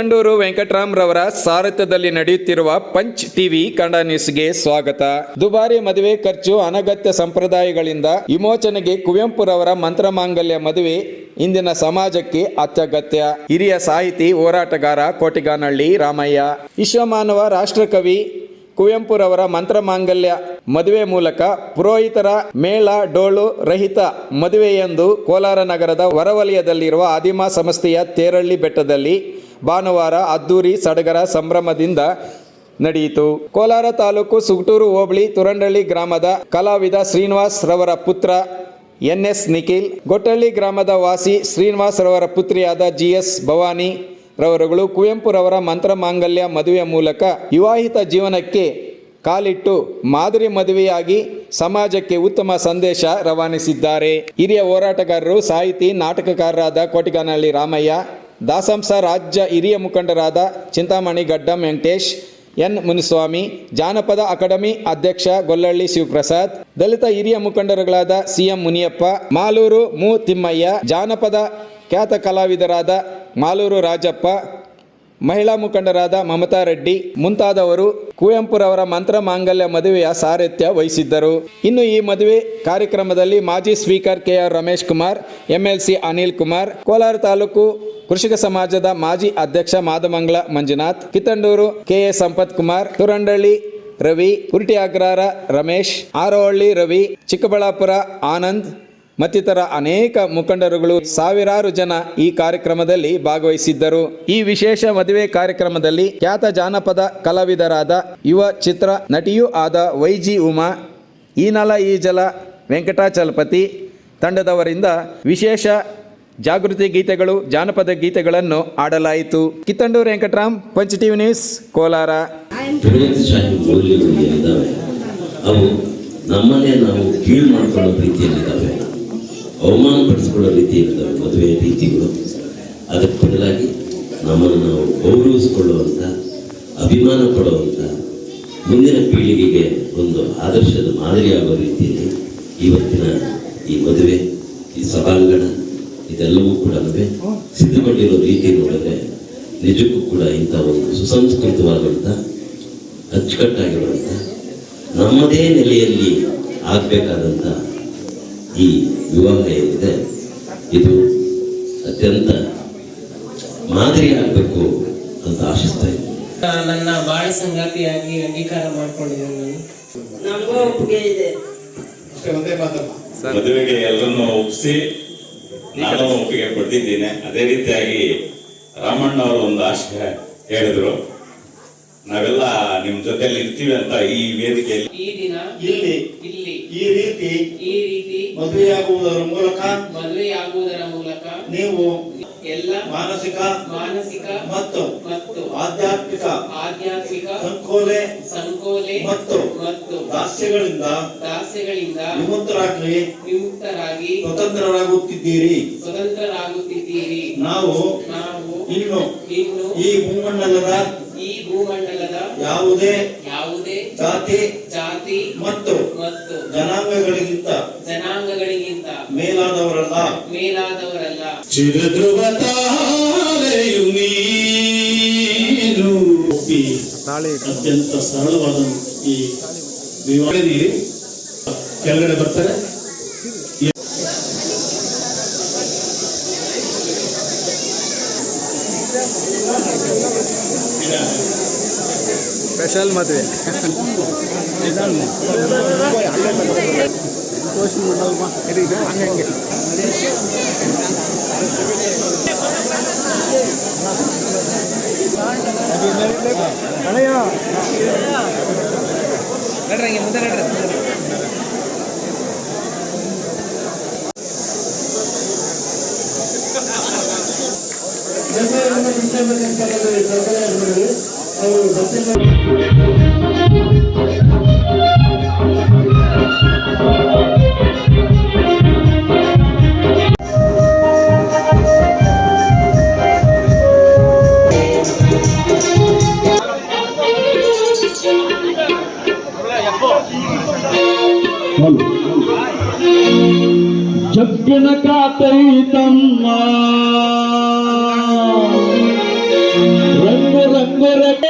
ಕಿತ್ತಂಡೂರು ವೆಂಕಟರಾಮ್ ರವರ ಸಾರಥ್ಯದಲ್ಲಿ ನಡೆಯುತ್ತಿರುವ punch TV Kannada ನ್ಯೂಸ್ಗೆ ಸ್ವಾಗತ. ದುಬಾರಿ ಮದುವೆ ಖರ್ಚು, ಅನಗತ್ಯ ಸಂಪ್ರದಾಯಗಳಿಂದ ವಿಮೋಚನೆಗೆ ಕುವೆಂಪುರವರ ಮಂತ್ರಮಾಂಗಲ್ಯ ಮದುವೆ ಇಂದಿನ ಸಮಾಜಕ್ಕೆ ಅತ್ಯಗತ್ಯ. ಹಿರಿಯ ಸಾಹಿತಿ, ಹೋರಾಟಗಾರ ಕೋಟಿಗಾನಹಳ್ಳಿ ರಾಮಯ್ಯ. ವಿಶ್ವಮಾನವ ರಾಷ್ಟ್ರಕವಿ ಕುವೆಂಪುರವರ ಮಂತ್ರಮಾಂಗಲ್ಯ ಮದುವೆ ಮೂಲಕ ಪುರೋಹಿತರ ಮೇಳ ಡೋಳು ರಹಿತ ಮದುವೆಯೆಂದು ಕೋಲಾರ ನಗರದ ಹೊರವಲಯದಲ್ಲಿರುವ ಆದಿಮ ಸಂಸ್ಥೆಯ ತೇರಳ್ಳಿ ಬೆಟ್ಟದಲ್ಲಿ ಭಾನುವಾರ ಅದ್ದೂರಿ ಸಡಗರ ಸಂಭ್ರಮದಿಂದ ನಡೆಯಿತು. ಕೋಲಾರ ತಾಲೂಕು ಸುಗಟೂರು ಹೋಬಳಿ ತುರಂಡಳ್ಳಿ ಗ್ರಾಮದ ಕಲಾವಿದ ಶ್ರೀನಿವಾಸ್ ರವರ ಪುತ್ರ ಎನ್ ಎಸ್ ನಿಖಿಲ್, ಗೊಟ್ಟಳ್ಳಿ ಗ್ರಾಮದ ವಾಸಿ ಶ್ರೀನಿವಾಸ್ ರವರ ಪುತ್ರಿಯಾದ ಜಿ ಎಸ್ ಭವಾನಿ ರವರುಗಳು ಕುವೆಂಪುರವರ ಮಂತ್ರಮಾಂಗಲ್ಯ ಮದುವೆಯ ಮೂಲಕ ವಿವಾಹಿತ ಜೀವನಕ್ಕೆ ಕಾಲಿಟ್ಟು ಮಾದರಿ ಮದುವೆಯಾಗಿ ಸಮಾಜಕ್ಕೆ ಉತ್ತಮ ಸಂದೇಶ ರವಾನಿಸಿದ್ದಾರೆ. ಹಿರಿಯ ಹೋರಾಟಗಾರರು ಸಾಹಿತಿ, ನಾಟಕಕಾರರಾದ ಕೋಟಿಗಾನಹಳ್ಳಿ ರಾಮಯ್ಯ ದಾಸಂಸ ರಾಜ್ಯ ಹಿರಿಯ ಮುಖಂಡರಾದ ಚಿಂತಾಮಣಿ ಗಡ್ಡಂ ವೆಂಕಟೇಶ್, ಎನ್ ಮುನಿಸ್ವಾಮಿ, ಜಾನಪದ ಅಕಾಡೆಮಿ ಅಧ್ಯಕ್ಷ ಗೊಲ್ಲಳ್ಳಿ ಶಿವಪ್ರಸಾದ್, ದಲಿತ ಹಿರಿಯ ಮುಖಂಡರುಗಳಾದ ಸಿಎಂ ಮುನಿಯಪ್ಪ, ಮಾಲೂರು ಮು ತಿಮ್ಮಯ್ಯ, ಜಾನಪದ ಖ್ಯಾತ ಕಲಾವಿದರಾದ ಮಾಲೂರು ರಾಜಪ್ಪ ಮಹಿಳಾ ಮುಖಂಡರಾದ ಮಮತಾ ರೆಡ್ಡಿ ಮುಂತಾದವರು ಕುವೆಂಪುರವರ ಮಂತ್ರ ಮಾಂಗಲ್ಯ ಮದುವೆಯ ಸಾರಥ್ಯ ವಹಿಸಿದ್ದರು. ಇನ್ನು ಈ ಮದುವೆ ಕಾರ್ಯಕ್ರಮದಲ್ಲಿ ಮಾಜಿ speaker KR Ramesh Kumar, MLC Anil Kumar, Kolar taluk ಕೃಷಿಕ ಸಮಾಜದ ಮಾಜಿ ಅಧ್ಯಕ್ಷ ಮಾದಮಂಗ್ಲ ಮಂಜುನಾಥ್, ಕಿತ್ತಂಡೂರು ಕೆಎ ಸಂಪತ್ ಕುಮಾರ್, ತುರಂಡಳ್ಳಿ ರವಿ, ಕುರ್ಟಿ ಅಗ್ರಾರ ರಮೇಶ್ ಆರೋಹಳ್ಳಿ ರವಿ, ಚಿಕ್ಕಬಳ್ಳಾಪುರ ಆನಂದ್ ಮತ್ತಿತರ ಅನೇಕ ಮುಖಂಡರುಗಳು ಸಾವಿರಾರು ಜನ ಈ ಕಾರ್ಯಕ್ರಮದಲ್ಲಿ ಭಾಗವಹಿಸಿದ್ದರು. ಈ ವಿಶೇಷ ಮದುವೆ ಕಾರ್ಯಕ್ರಮದಲ್ಲಿ ಖ್ಯಾತ ಜಾನಪದ ಕಲಾವಿದರಾದ ಯುವ ಚಿತ್ರ ನಟಿಯೂ ಆದ ವೈಜಿ ಉಮಾ, ಈನಲ ಈಜಲ ಜಲ ವೆಂಕಟಾಚಲಪತಿ ತಂಡದವರಿಂದ ವಿಶೇಷ ಜಾಗೃತಿ ಗೀತೆಗಳು, ಜಾನಪದ ಗೀತೆಗಳನ್ನು ಆಡಲಾಯಿತು Kittandur Venkataram, punch TV news, Kolar. ಅವು ನಮ್ಮನ್ನೇ ನಾವು ಕೀಳು ಮಾಡ್ಕೊಳ್ಳೋ ರೀತಿಯಲ್ಲಿದ್ದಾವೆ ಅವಮಾನಪಡಿಸ್ಕೊಳ್ಳೋ ಇರ್ತವೆ ಮದುವೆ ರೀತಿಗಳು, ಅದಕ್ಕೆ ಬದಲಾಗಿ ನಮ್ಮನ್ನು ನಾವು ಗೌರವಿಸಿಕೊಳ್ಳುವಂಥ ಅಭಿಮಾನ ಪಡುವಂಥ ಮುಂದಿನ ಪೀಳಿಗೆಗೆ ಒಂದು ಆದರ್ಶದ ಮಾದರಿಯಾಗುವ ರೀತಿಯಲ್ಲಿ ಇವತ್ತಿನ ಈ ಮದುವೆ, ಈ ಸಭಾಂಗಣ ಇದೆಲ್ಲವೂ ಕೂಡ ಸಿದ್ಧಗೊಂಡಿರೋ ರೀತಿ ನೋಡಿದ್ರೆ ನಿಜಕ್ಕೂ ಕೂಡ ಇಂಥ ಒಂದು ಸುಸಂಸ್ಕೃತವಾದಂಥ, ಅಚ್ಚುಕಟ್ಟಾಗಿರುವಂಥ, ನಮ್ಮದೇ ನೆಲೆಯಲ್ಲಿ ಆಗಬೇಕಾದಂಥ ಈ ವಿವಾಹ ಏನಿದೆ ಇದು ಅತ್ಯಂತ ಮಾದರಿ ಆಗಬೇಕು ಅಂತ ಆಶಿಸ್ತಾ ಇದ್ದೀನಿ. ನನ್ನ ಬಾಳ ಸಂಗಾತಿಯಾಗಿ ಅಂಗೀಕಾರ ಮಾಡಿಕೊಂಡಿದ್ದೇನೆ ನಾನು. ನಮಗೂ ಒಪ್ಪಿಗೆ ಇದೆ. ಮದುವೆಗೆ ಎಲ್ಲರನ್ನು ಒಪ್ಪಿಸಿ ನಾನು ಒಪ್ಪಿಗೆ ಕೊಡ್ತಿದ್ದೀನಿ ಅದೇ ರೀತಿಯಾಗಿ ರಾಮಣ್ಣ ಅವರು ಒಂದು ಆಶಯ ಹೇಳಿದ್ರು. ನಾವೆಲ್ಲ ನಿಮ್ ಜೊತೆಯಲ್ಲಿ ಇರ್ತೀವಿ ಅಂತ ಈ ವೇದಿಕೆಯಲ್ಲಿ. ಈ ದಿನ ಇಲ್ಲಿ ಇಲ್ಲಿ ಈ ರೀತಿ ಈ ರೀತಿ ಮದುವೆಯಾಗುವುದರ ಮೂಲಕ ಮದುವೆಯಾಗುವುದರ ಮೂಲಕ ನೀವು ಎಲ್ಲ ಮಾನಸಿಕ ಮಾನಸಿಕ ಮತ್ತು ಮತ್ತು ಆಧ್ಯಾತ್ಮಿಕ ಆಧ್ಯಾತ್ಮಿಕ ಸಂಕೋಲೆ ಸಂಕೋಲೆ ಮತ್ತು ಮತ್ತು ದಾಸ್ಯಗಳಿಂದ ದಾಸ್ಯಗಳಿಂದ ವಿಮುಕ್ತರಾಗಿ ವಿಮುಕ್ತರಾಗಿ ಸ್ವತಂತ್ರರಾಗುತ್ತಿದ್ದೀರಿ. ಸ್ವತಂತ್ರರಾಗುತ್ತಿದ್ದೀರಿ. ನಾವು ನಾವು ಇನ್ನು ಇನ್ನು ಈ ಭೂಮಂಡಲದ ಈ ಭೂಮಂಡಲದ ಯಾವುದೇ ಯಾವುದೇ ಜಾತಿ ಜಾತಿ ಮತ್ತು ಮತ್ತು ಜನಾಂಗಗಳಿಗಿಂತ ಜನಾಂಗಗಳಿಗಿಂತ ಮೇಲಾದವರಲ್ಲ. ಮೇಲಾದವರಲ್ಲ. ಚಿರಧ್ರುವತಾರೆಯು ನೀರು ಅತ್ಯಂತ ಸರಳವಾದ ಈ ಕೆಳಗಡೆ ಬರ್ತಾರೆ. ಸ್ಪೆಷಲ್ ಮದುವೆ ಜಗ್ಗನ ಕಾತೈತಮ್ಮ ರಂಗು ರಂಗು ರಟೇ జగ్గిన కాతైతమ్మ రంగు రంగు రకే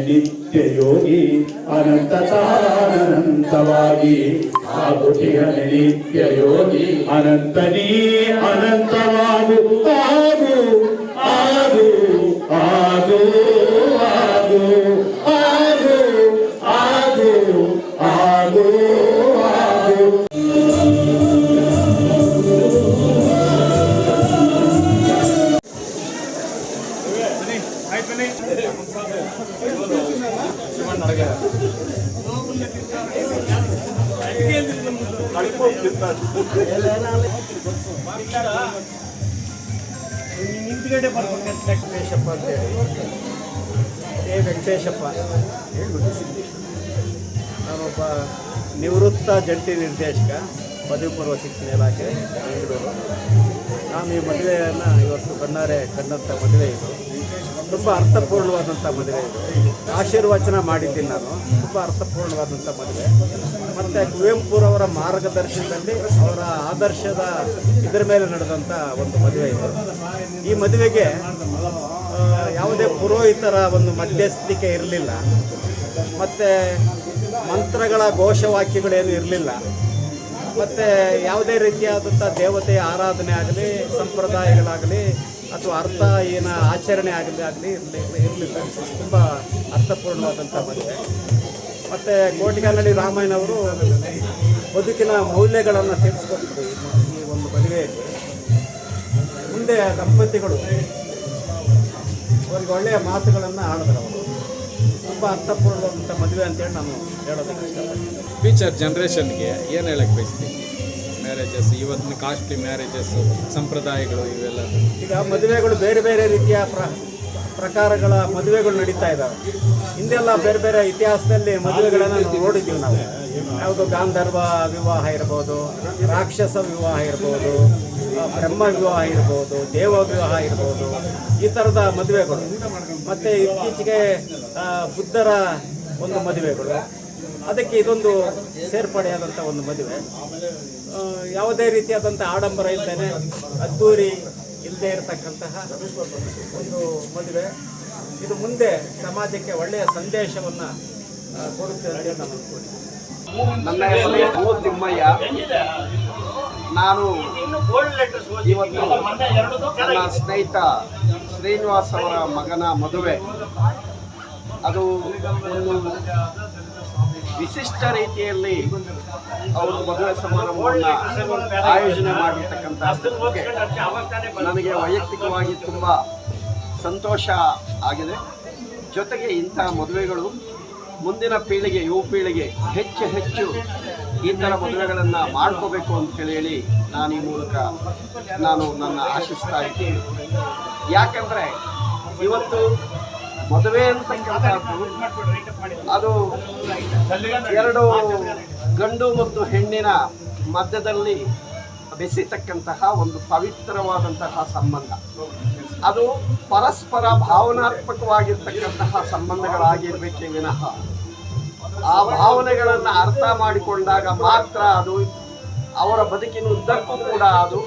ನಿತ್ಯಯೋಗಿ ಅನಂತತಾನಂತವಾಗಿ ನಿತ್ಯ ಯೋಗಿ ಅನಂತನೇ ಅನಂತವಾಗು ಹಾಗೂ ಹಿಂದ್ಗಡೆ ಬರ್ಬೇಕಂತ ವೆಂಕಟೇಶಪ್ಪ ಅಂತೇಳಿ ಏ, ವೆಂಕಟೇಶಪ್ಪ ಹೇಳ್ಬಿಟ್ಟು ಸಿದ್ದಿ ನಾನೊಬ್ಬ ನಿವೃತ್ತ ಜಂಟಿ ನಿರ್ದೇಶಕ, ಪದವಿ ಪೂರ್ವ ಶಿಕ್ಷಣ ಇಲಾಖೆ, ಬೆಂಗಳೂರು. ನಾನು ಈ ಮದುವೆಯನ್ನು ಇವತ್ತು ಕಣ್ಣಾರೆ ಕಂಡಂಥ ಮದುವೆ ಇದು. ತುಂಬ ಅರ್ಥಪೂರ್ಣವಾದಂಥ ಮದುವೆ ಆಶೀರ್ವಚನ ಮಾಡಿದ್ದೀನಿ ನಾನು. ತುಂಬ ಅರ್ಥಪೂರ್ಣವಾದಂಥ ಮದುವೆ. ಮತ್ತು ಕುವೆಂಪುರವರ ಮಾರ್ಗದರ್ಶನದಲ್ಲಿ ಅವರ ಆದರ್ಶದ ಇದರ ಮೇಲೆ ನಡೆದಂಥ ಒಂದು ಮದುವೆ ಇದು. ಈ ಮದುವೆಗೆ ಯಾವುದೇ ಪುರೋಹಿತರ ಒಂದು ಮಧ್ಯಸ್ಥಿಕೆ ಇರಲಿಲ್ಲ. ಮತ್ತು ಮಂತ್ರಗಳ ಘೋಷವಾಕ್ಯಗಳೇನು ಇರಲಿಲ್ಲ. ಮತ್ತು ಯಾವುದೇ ರೀತಿಯಾದಂಥ ದೇವತೆಯ ಆರಾಧನೆ ಆಗಲಿ, ಸಂಪ್ರದಾಯಗಳಾಗಲಿ ಅಥವಾ ಅರ್ಥ ಏನ ಆಚರಣೆ ಆಗಲಿ ಆಗಲಿ ಇರಲಿ ಇರಲಿಲ್ಲ ತುಂಬ ಅರ್ಥಪೂರ್ಣವಾದಂಥ ಮದುವೆ ಮತ್ತು ಕೋಟಿಗಾನಹಳ್ಳಿ ರಾಮಾಯಣವರು ಬದುಕಿನ ಮೌಲ್ಯಗಳನ್ನು ತಿಳಿಸ್ಕೊಟ್ಟಿದ್ರು ಈ ಒಂದು ಮದುವೆಯಲ್ಲಿ ಮುಂದೆ ದಂಪತಿಗಳು ಅವರಿಗೆ ಒಳ್ಳೆಯ ಮಾತುಗಳನ್ನು ಆಡಿದ್ರು ಅವರು. ತುಂಬ ಅರ್ಥಪೂರ್ಣವಾದಂಥ ಮದುವೆ ಅಂತೇಳಿ ನಾನು ಹೇಳೋದಕ್ಕೆ ಇಷ್ಟಪಡ್ತೀನಿ. ಫ್ಯೂಚರ್ ಜನ್ರೇಷನ್ಗೆ ಏನು ಹೇಳಕ್ಕೆ ಬಯಸ್ತೀನಿ ಮ್ಯಾರೇಜಸ್ ಇವತ್ತಿನ ಕಾಸ್ಟ್ಲಿ ಮ್ಯಾರೇಜಸ್ ಸಂಪ್ರದಾಯಗಳು ಇವೆಲ್ಲ ಈಗ ಮದುವೆಗಳು ಬೇರೆ ಬೇರೆ ರೀತಿಯ ಪ್ರ, ಪ್ರಕಾರಗಳ ಮದುವೆಗಳು ನಡೀತಾ ಇದ್ದಾವೆ. ಹಿಂದೆಲ್ಲ ಬೇರೆ ಬೇರೆ ಇತಿಹಾಸದಲ್ಲಿ ಮದುವೆಗಳನ್ನು ನೋಡಿದ್ದೀವಿ ನಾವು. ಯಾವುದು ಗಾಂಧರ್ವ ವಿವಾಹ ಇರ್ಬೋದು, ರಾಕ್ಷಸ ವಿವಾಹ ಇರ್ಬೋದು ಬ್ರಹ್ಮ ವಿವಾಹ ಇರ್ಬೋದು, ದೇವ ವಿವಾಹ ಇರ್ಬೋದು, ಈ ಥರದ ಮದುವೆಗಳು. ಮತ್ತು ಇತ್ತೀಚೆಗೆ ಬುದ್ಧರ ಒಂದು ಮದುವೆಗಳು. ಅದಕ್ಕೆ ಇದೊಂದು ಸೇರ್ಪಡೆಯಾದಂಥ ಒಂದು ಮದುವೆ. ಯಾವುದೇ ರೀತಿಯಾದಂಥ ಆಡಂಬರ ಇಲ್ಲದೇ ಅದ್ದೂರಿ ಇಲ್ಲದೆ ಇರತಕ್ಕಂತಹ ಒಂದು ಮದುವೆ. ಇದು ಮುಂದೆ ಸಮಾಜಕ್ಕೆ ಒಳ್ಳೆಯ ಸಂದೇಶವನ್ನು ಕೊಡುತ್ತೆ ಅಂತ ನನ್ನ ಹೆಸರು ತಿಮ್ಮಯ್ಯ. ನಾನು ಇವತ್ತು ನನ್ನ ಸ್ನೇಹಿತ ಶ್ರೀನಿವಾಸ್ ಅವರ ಮಗನ ಮದುವೆ. ಅದು ಒಂದು ವಿಶಿಷ್ಟ ರೀತಿಯಲ್ಲಿ ಅವರು ಮದುವೆ ಸಮಾರಂಭವನ್ನು ಆಯೋಜನೆ ಮಾಡಿರ್ತಕ್ಕಂಥ ನನಗೆ ವೈಯಕ್ತಿಕವಾಗಿ ತುಂಬ ಸಂತೋಷ ಆಗಿದೆ. ಜೊತೆಗೆ ಇಂತಹ ಮದುವೆಗಳು ಮುಂದಿನ ಪೀಳಿಗೆ, ಯುವ ಪೀಳಿಗೆ ಹೆಚ್ಚು ಹೆಚ್ಚು ಈ ಥರ ಮದುವೆಗಳನ್ನು ಮಾಡ್ಕೋಬೇಕು ಅಂತ ಹೇಳಿ ನಾನು ಈ ಮೂಲಕ ನಾನು ನನ್ನ ಆಶಿಸ್ತಾ ಇದ್ದೀನಿ. ಯಾಕಂದರೆ ಇವತ್ತು ಮದುವೆ ಅಂತಕ್ಕಂಥದ್ದು ಅದು ಎರಡು ಗಂಡು ಮತ್ತು ಹೆಣ್ಣಿನ ಮಧ್ಯದಲ್ಲಿ ಬೆಸೆತಕ್ಕಂತಹ ಒಂದು ಪವಿತ್ರವಾದಂತಹ ಸಂಬಂಧ. ಅದು ಪರಸ್ಪರ ಭಾವನಾತ್ಮಕವಾಗಿರ್ತಕ್ಕಂತಹ ಸಂಬಂಧಗಳಾಗಿರ್ಬೇಕೇ ವಿನಃ. ಆ ಭಾವನೆಗಳನ್ನು ಅರ್ಥ ಮಾಡಿಕೊಂಡಾಗ ಮಾತ್ರ ಅದು ಅವರ ಬದುಕಿನ ಉದ್ದಕ್ಕೂ ಕೂಡ ಅದು,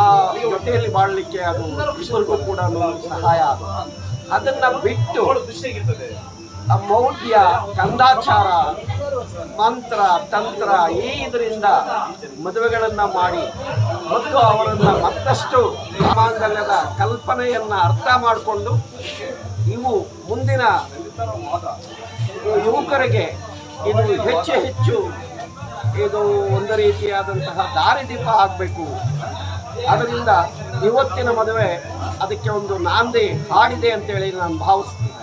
ಆ ಜೊತೆಯಲ್ಲಿ ಬಾಳಲಿಕ್ಕೆ ಅದು ಇಬ್ಬರಿಗೂ ಕೂಡ ಸಹಾಯ ಅದು ಅದನ್ನ ಬಿಟ್ಟು ಆ ಮೌಢ್ಯ ಕಂದಾಚಾರ ಮಂತ್ರ ತಂತ್ರ ಈ ಇದರಿಂದ ಮದುವೆಗಳನ್ನು ಮಾಡಿ ಮತ್ತು ಅವರನ್ನ ಮತ್ತಷ್ಟು ಮಾಂಗಲ್ಯದ ಕಲ್ಪನೆಯನ್ನ ಅರ್ಥ ಮಾಡಿಕೊಂಡು ಇವು ಮುಂದಿನ ಯುವಕರಿಗೆ ಇದು ಹೆಚ್ಚು ಹೆಚ್ಚು ಇದು ಒಂದು ರೀತಿಯಾದಂತಹ ದಾರಿದೀಪ ಆಗಬೇಕು. ಅದರಿಂದ ಇವತ್ತಿನ ಮದುವೆ ಅದಕ್ಕೆ ಒಂದು ನಾಂದಿ ಹಾಡಿದೆ ಅಂತೇಳಿ ನಾನು ಭಾವಿಸ್ತೀನಿ.